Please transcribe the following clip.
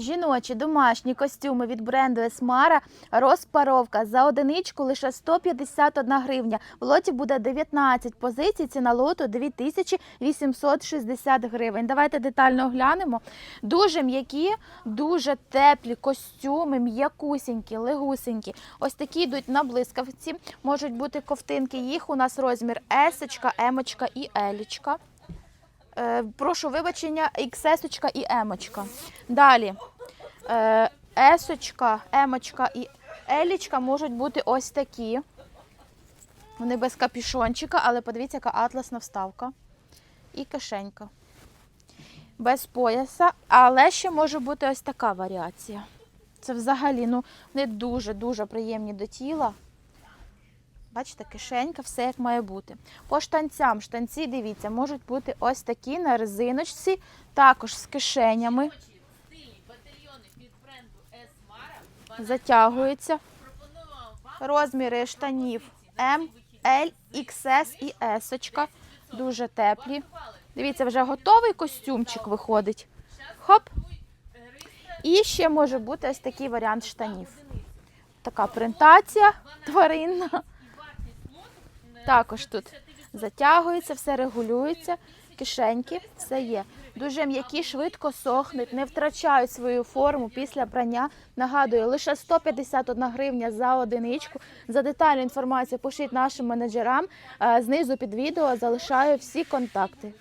Жіночі домашні костюми від бренду Esmara розпаровка за одиничку лише 151 гривня. В лоті буде 19 позицій, ціна лоту 2860 гривень. Давайте детально оглянемо. Дуже м'які, дуже теплі костюми, м'якусінькі, легусенькі. Ось такі йдуть на блискавці. Можуть бути ковтинки. Їх у нас розмір есочка, емочка і елічка. Е, прошу вибачення, XS і емочка. Далі. Е, есочка, емочка і елічка можуть бути ось такі. Вони без капюшончика, але подивіться, яка атласна вставка. І кишенька. Без пояса, але ще може бути ось така варіація. Це взагалі, ну, вони дуже-дуже приємні до тіла. Бачите, кишенька, все як має бути. По штанцям, штанці, дивіться, можуть бути ось такі на резиночці, також з кишенями. Стильні батальйони від бренду Esmara Затягуються. Розміри штанів М, L, XS і S. Дуже теплі. Дивіться, вже готовий костюмчик виходить. Хоп. І ще може бути ось такий варіант штанів. Така принтація тваринна. Також тут затягується, все регулюється, кишеньки, все є. Дуже м'які, швидко сохнуть, не втрачають свою форму після прання. Нагадую, лише 151 гривня за одиничку. За детальну інформацію пишіть нашим менеджерам. Е, Знизу під відео залишаю всі контакти.